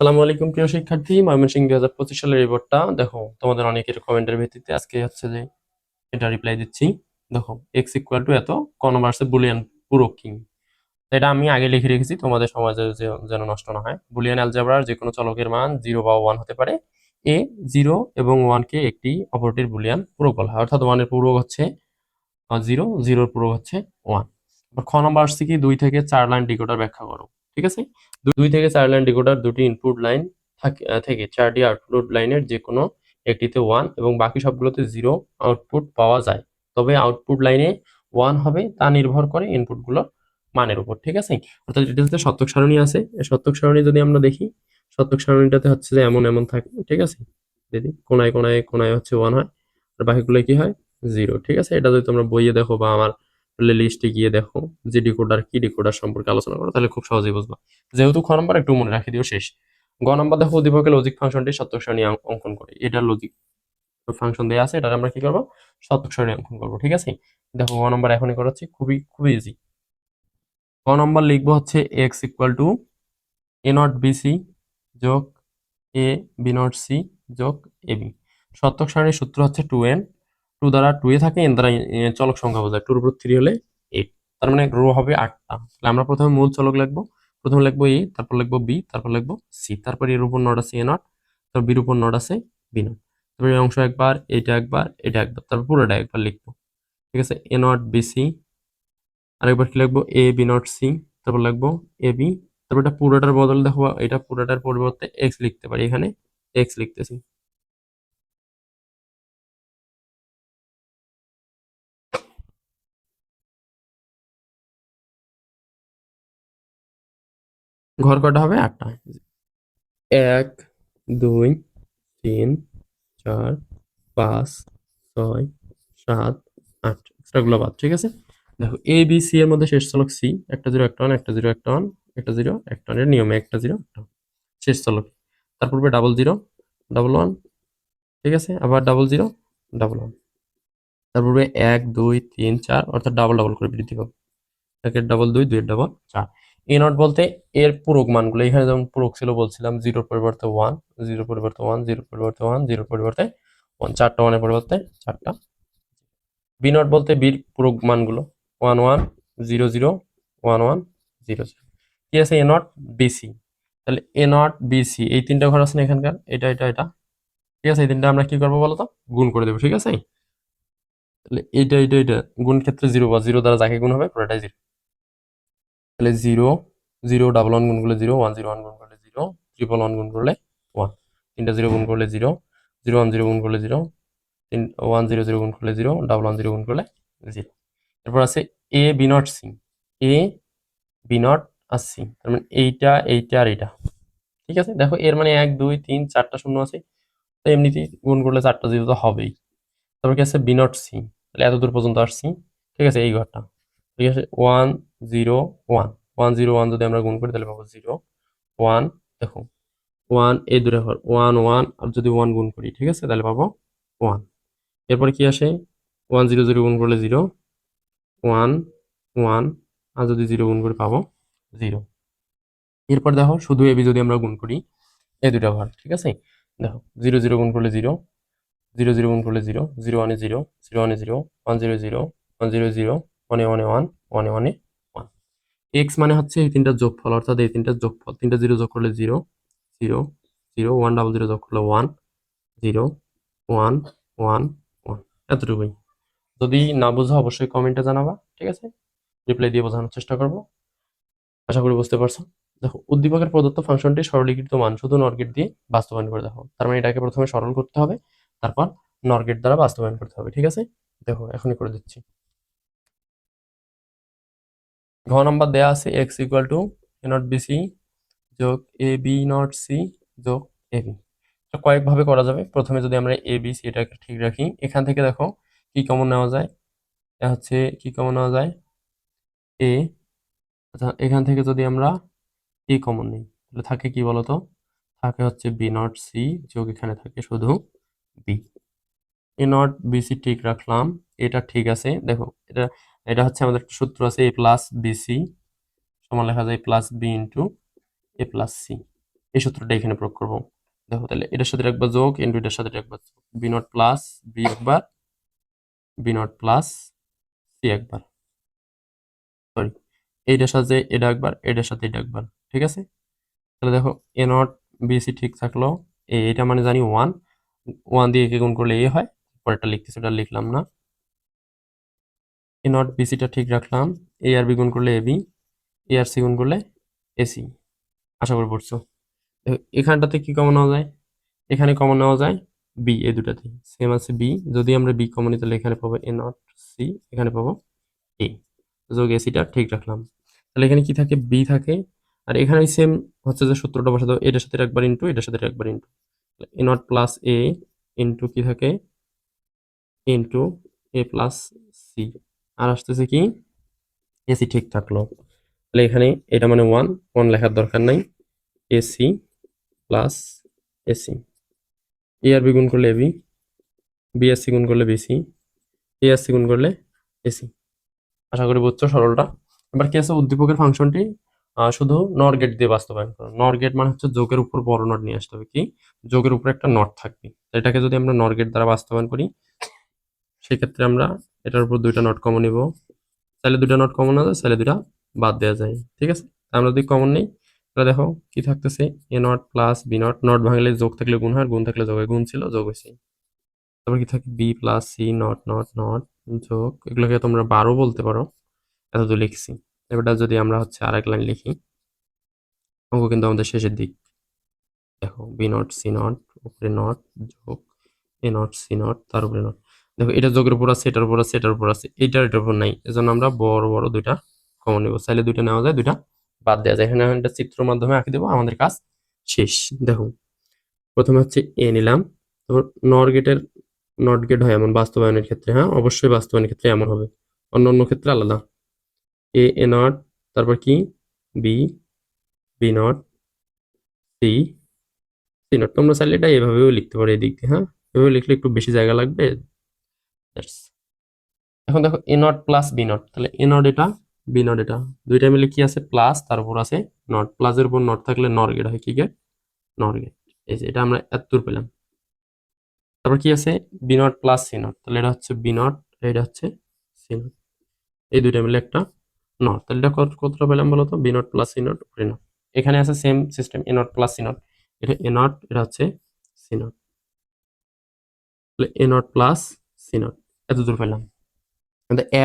সালামু আলাইকুম, প্রিয় শিক্ষার্থী। ময়মনসিংহ দুই হাজার পঁচিশ সালের রিপোর্টটা দেখো, তোমাদের অনেকের কমেন্টের ভিত্তিতে আজকে হচ্ছে যে এটা রিপ্লাই দিচ্ছি। দেখো এক্স ইকুয়াল টু এত কনভার্সে বুলিয়ান পুরো কিং এটা আমি আগে লিখে রেখেছি, তোমাদের সমাজে যেন নষ্ট না হয়। বুলিয়ান অ্যালজেব্রার যে কোনো চলকের মান জিরো বা ওয়ান হতে পারে। এ জিরো এবং ওয়ানকে একটি অপরটির বুলিয়ান পূরক বলা হয়। অর্থাৎ ওয়ানের পূরক হচ্ছে জিরো জিরোর পূরক হচ্ছে ওয়ান খ নম্বর আসছে কি দুই থেকে চার লাইন ডিকোডার ব্যাখ্যা করো। ঠিক আছে? দুই থেকে চার লাইন ডিকোডার দুটি ইনপুট লাইন থাকে- চারটি আউটপুট লাইনের যে কোনো একটিতে ওয়ান এবং বাকি সবগুলোতে জিরো আউটপুট পাওয়া যায়। তবে আউটপুট লাইনে ওয়ান হবে, তা নির্ভর করে ইনপুটগুলোর মানের উপর, ঠিক আছে? অর্থাৎ এটাতে সত্যক সারণী আছে। সত্যক সারণী যদি আমরা দেখি, সত্যক সারণীটাতে হচ্ছে যে এমন এমন থাকে, ঠিক আছে? দিদি কোনায় কোনায় কোনায় হচ্ছে ওয়ান হয়, আর বাকিগুলো কি হয়? জিরো ঠিক আছে? এটা যদি তোমরা বইয়ে দেখো বা আমার প্লে লিস্টে গিয়ে দেখো যে ডিকোডার কি ডিকোডার সম্পর্কে আলোচনা করো, তাহলে খুব সহজেই বুঝবা। যেহেতু খ নম্বর একটু মনে রাখি দিও, শেষ। গ নম্বর দেখো উদ্দীপকের লজিক ফাংশনটি সত্যক সারণী অঙ্কন করে। এটা লজিক ফাংশন দেওয়া আছে এটা আমরা কি করব? সত্যক সারণী অঙ্কন করব, ঠিক আছে? দেখো গ নম্বর এখনই করাচ্ছি, খুবই খুবই ইজি ক নম্বর লিখব হচ্ছে X equal to A not BC যোগ এ বি নট সি যোগ এ বি সত্যক সারণীর সূত্র হচ্ছে টু এন টু দ্বারা টু এ থাকে এন দ্বারা চলক সংখ্যা বোঝায়। টুর উপর থ্রি হলে এইট তার মানে রো হবে আটটা। তাহলে আমরা প্রথমে মূল চলক লিখব। প্রথমে লিখব এ তারপর লিখব বি তারপর লিখব সি তারপর এর উপর নট আছে এ নট তারপর বির উপর নট আছে বি নট তারপর এই অংশ একবার, এটা একবার এটা একবার, তারপর পুরোটা একবার লিখব। ঠিক আছে? এ নট বি সি আরেকবার কি লিখব? এ বি নট সি তারপর লিখব এ বি তারপর এটা পুরোটার বদলে দেখো, এটা পুরোটার পরিবর্তে এক্স লিখতে পারি। এখানে এক্স লিখতেছি। ঘর কটা হবে? আটটা। এক, দুই, তিন, চার, পাঁচ, ছয়, সাত, আট। এক্সট্রাগুলো বাদ, ঠিক আছে? দেখো এ বি সি এর মধ্যে শেষ চলক সি একটা জিরো, একটা ওয়ান একটা জিরো, একটা ওয়ান একটা জিরো, একটা ওয়ানের নিয়মে একটা জিরো, একটা। শেষ চলক তারপর ডাবল জিরো ডাবল ওয়ান ঠিক আছে? আবার ডাবল জিরো ডাবল ওয়ান তারপরে এক, দুই, তিন, চার, অর্থাৎ ডাবল ডাবল করে বৃদ্ধি পাবে একের ডাবল দুই, দুইয়ের ডাবল চার। এ নট বলতে এর পূরক মানগুলো, এখানে যেমন পূরক ছিল বলছিলাম জিরোর পরিবর্তে ওয়ান জিরো পরিবর্তে ওয়ান জিরো পরিবর্তে ওয়ান জিরো পরিবর্তে ওয়ান চারটা ওয়ানের পরিবর্তে চারটা। বি নট বলতে বির পূরক মানগুলো one one zero zero one one zero zero কি আছে এ নট বিসি তাহলে এ নট বিসি এই তিনটা ঘর আছে এখানকার? এটা এটা এটা। ঠিক আছে এই তিনটা? আমরা কি করব বলতো? গুণ করে দেবো, ঠিক আছে? তাহলে এইটা এইটা এটা গুণ ক্ষেত্রে জিরো বা জিরো দ্বারা যাকে গুণ হবে, পুরোটাই জিরো তাহলে জিরো জিরো ডাবল ওয়ান গুণ করলে জিরো ওয়ান জিরো ওয়ান গুণ করলে জিরো ট্রিপল ওয়ান গুণ করলে ওয়ান তিনটা জিরো গুণ করলে জিরো জিরো ওয়ান জিরো গুণ করলে জিরো তিন ওয়ান জিরো জিরো গুণ করলে জিরো ডাবল ওয়ান জিরো গুণ করলে জিরো এরপর আছে A B not C A B not R C তার মানে এইটা এইটা আর এইটা। ঠিক আছে? দেখো, এর মানে এক, দুই, তিন, চারটা শূন্য আছে। তো এমনিতেই গুণ করলে চারটা জিরো তো হবেই। তারপর কি আছে? বি নট সি তাহলে এত দূর পর্যন্ত আসছি। ঠিক আছে? এই ঘরটা। ঠিক আছে? One zero one one zero one যদি আমরা গুণ করি, তাহলে পাবো জিরো ওয়ান দেখো। ওয়ান এই দূরে ঘর ওয়ান ওয়ান আর যদি ওয়ান গুণ করি, ঠিক আছে? তাহলে পাবো ওয়ান এরপরে কি আসে? ওয়ান জিরো জিরো গুণ করলে জিরো ওয়ান ওয়ান আর যদি জিরো গুণ করে, পাবো জিরো এরপর দেখো, শুধু এবি যদি আমরা গুণ করি, এই দুটা ঘর ঠিক আছে? দেখো জিরো জিরো গুণ করলে জিরো জিরো জিরো গুণ করলে জিরো জিরো ওয়ানে জিরো জিরো ওয়ানে zero one zero zero one zero zero ওয়ানে ওয়ানে ওয়ান ওয়ানে ওয়ানে ওয়ান এক্স মানে হচ্ছে এই তিনটা তিনটার যোগফল, অর্থাৎ এই তিনটার যোগফল, তিনটা জিরো যোগ করলে zero zero zero one double zero যোগ করলে one zero one one one এতটুকুই। যদি না বুঝো, অবশ্যই কমেন্টে জানাবা, ঠিক আছে? রিপ্লাই দিয়ে বোঝানোর চেষ্টা করব। আশা করি বুঝতে পারছ। দেখো, উদ্দীপকের প্রদত্ত ফাংশনটি সরলীকৃত মান, শুধু নরগেট দিয়ে বাস্তবায়ন করে দেখো। তার মানে এটাকে প্রথমে সরল করতে হবে, তারপর নরগেট দ্বারা বাস্তবায়ন করতে হবে, ঠিক আছে? দেখো, এখনই করে দিচ্ছি। ঘ নাম্বার দেয়া আছে X equal to A not B C যোগ এ বি নট সি যোগ এ বি কয়েকভাবে করা যাবে। প্রথমে যদি আমরা এ বি সি এটাকে ঠিক রাখি, এখান থেকে দেখো কি কমন নেওয়া যায়। এটা হচ্ছে কি কমন নেওয়া যায়? এ আচ্ছা এখান থেকে যদি আমরা এ কমন নিই, তাহলে থাকে কি বলতো? থাকে হচ্ছে বি নট সি যোগ এখানে থাকে শুধু বি এ নট বিসি ঠিক রাখলাম। এটা ঠিক আছে। দেখো, এটা এটা হচ্ছে আমাদের একটা সূত্র আছে এ প্লাস বিসি, সমান লেখা যায় plus B into A plus C. এই সূত্রটা এখানে প্রয়োগ করব। দেখো তাহলে, এটার সাথে একবার যোগ, ইন্টু এটার সাথে একবার যোগ। বি নট প্লাস বি একবার, বি নট প্লাস সি একবার। সরি, এইটার সাথে এটা একবার, এটার সাথে এটা একবার, ঠিক আছে? তাহলে দেখো, এ নট বিসি ঠিক থাকল। এ, এটা মানে জানি ওয়ান ওয়ান দিয়ে একে গুণ করলে এ হয়। পরেরটা লিখতেছি ওটা লিখলাম না। এ নট বিসিটা ঠিক রাখলাম। এ আর বি গুণ করলে A B A R C গুণ করলে এসি আশা করি পড়ছো এখানটাতে কি কমন নেওয়া যায়? এখানে কমন নেওয়া যায় বি এই দুটাতে। সেম আছে বি যদি আমরা বি কমন নিই, তাহলে এখানে পাবো এ নট সি এখানে পাবো এ যোগ এসিটা ঠিক রাখলাম। তাহলে এখানে কি থাকে? বি থাকে। আর এখানে সেম হচ্ছে যে সূত্রটা বসাতে এটার সাথে একবার ইন্টু এটার সাথে একবার into A not plus A into কি থাকে? Into A plus C. আর আসতেছে কি? এসি ঠিক থাকল। তাহলে এখানে এটা মানে ওয়ান ওয়ান লেখার দরকার নাই। এসি প্লাস এসি এ আর বি গুণ করলে এবি বিএসসি গুণ করলে বিসি এএসসি গুণ করলে এসি আশা করি বুঝছ সরলটা? এবার কি আছে উদ্দীপকের ফাংশনটি? শুধু নর গেট দিয়ে বাস্তবায়ন করো। নর গেট মানে হচ্ছে যোগের উপর বড় নট নিয়ে আসতে হবে কি? যোগের উপর একটা নট থাকবে। এটাকে যদি আমরা নর গেট দ্বারা বাস্তবায়ন করি সেক্ষেত্রে আমরা এটার উপর দুইটা নট কমন নিব। চাইলে দুইটা নট কমন না যায় চাইলে দুইটা বাদ দেওয়া যায়। ঠিক আছে? আমরা যদি কমন নেই, তাহলে দেখো কি থাকতেছে? A not plus B not not ভাঙলে যোগ থাকলে গুণ হয় গুণ থাকলে যোগ গুণ ছিল, যোগ হয়েছে। তারপর কি থাকে? B plus C not not not যোগ, এগুলোকে তোমরা বারো বলতে পারো এত তো লিখছি। এবারটা যদি আমরা হচ্ছে আরেক লাইন লিখি, অঙ্ক কিন্তু আমাদের শেষের দিক। দেখো বি নট সি নট উপরে নট যোগ এ নট সি নট তার উপরে নট দেখো, এটা যোগের উপর আছে, এটার উপর আছে, এটার উপর আছে এইটার এটার উপর নাই। এজন্য আমরা বড় বড় দুইটা কমন নেব। চাইলে দুইটা নেওয়া যায়, দুইটা বাদ দেওয়া যায়। এখানে একটা চিত্র মাধ্যমে আঁকে দেবো, আমাদের কাজ শেষ। দেখো, প্রথমে হচ্ছে এ নিলাম। তারপর নর গেটের নট গেট হয় এমন বাস্তবায়নের ক্ষেত্রে হ্যাঁ? অবশ্যই বাস্তবায়নের ক্ষেত্রে এমন হবে। অন্য অন্য ক্ষেত্রে আলাদা। এ এ নট তারপর কি? B B not C C not তোমরা চাইলে এটা এভাবেও লিখতে পারো এই দিক দিয়ে হ্যাঁ? এভাবে লিখলে একটু বেশি জায়গা লাগবে। এখন দেখো A not plus B not তাহলে এ নট এটা বি নট এটা। দুইটা মিলে কি আছে? প্লাস তার উপর আছে নট প্লাসের উপর নট থাকলে নর গেট হয় কি গেট নর গেট এই যে, এটা আমরা এত দূর পেলাম। তারপর কি আছে? B not plus C not তাহলে এটা হচ্ছে বি নট এটা হচ্ছে সি নট এই দুইটা মিলে একটা নট তাহলে এটা কতটা পেলাম বলো তো? B not plus C not উপরে নট এখানে আছে same system A not plus C not এটা এ নট এটা হচ্ছে C not A not plus C not এত দূর পেলাম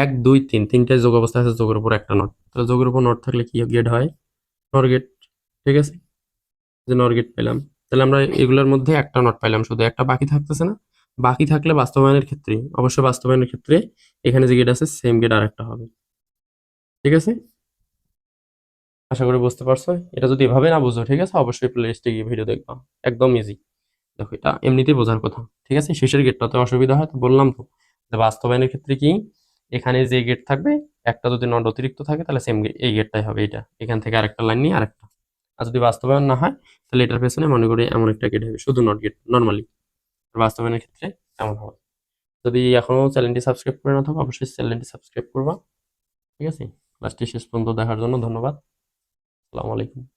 এক, দুই, তিন, তিনটে যোগ অবস্থা আছে, যোগের উপর একটা নট তাহলে যোগের উপর নট থাকলে কি গেট হয়? নর গেট ঠিক আছে? যে নর গেট পেলাম। তাহলে আমরা এগুলোর মধ্যে একটা নট পাইলাম, শুধু একটা বাকি থাকতেছে না? বাকি থাকলে বাস্তবায়নের ক্ষেত্রে, অবশ্যই বাস্তবায়নের ক্ষেত্রে এখানে যে গেট আছে সেম গেট আর একটা হবে। ঠিক আছে? আশা করি বুঝতে পারছ? এটা যদি এভাবে না বুঝো, ঠিক আছে? অবশ্যই প্লে লিস্টে গিয়ে ভিডিও দেখবা। একদম ইজি দেখো, এটা এমনিতেই বোঝার কথা। ঠিক আছে? শেষের গেটটাতে অসুবিধা হয়, তো বললাম তো। বাস্তবায়নের ক্ষেত্রে কি? এখানে যে গেট থাকবে, একটা যদি নট অতিরিক্ত থাকে, তাহলে সেম এই গেটটাই হবে এটা এখান থেকে আরেকটা লাইন নিয়ে আরেকটা। আর যদি বাস্তবায়ন না হয়, তাহলে এটার পেছনে মনে করি এমন একটা গেট হবে, শুধু নট গেট নর্মালি বাস্তবায়নের ক্ষেত্রে এমন হবে। যদি এখনও চ্যানেলটি সাবস্ক্রাইব করে না থাকো, অবশ্যই চ্যানেলটি সাবস্ক্রাইব করবা। ঠিক আছে? ক্লাসটি শেষ পর্যন্ত দেখার জন্য ধন্যবাদ। আসসালামু আলাইকুম।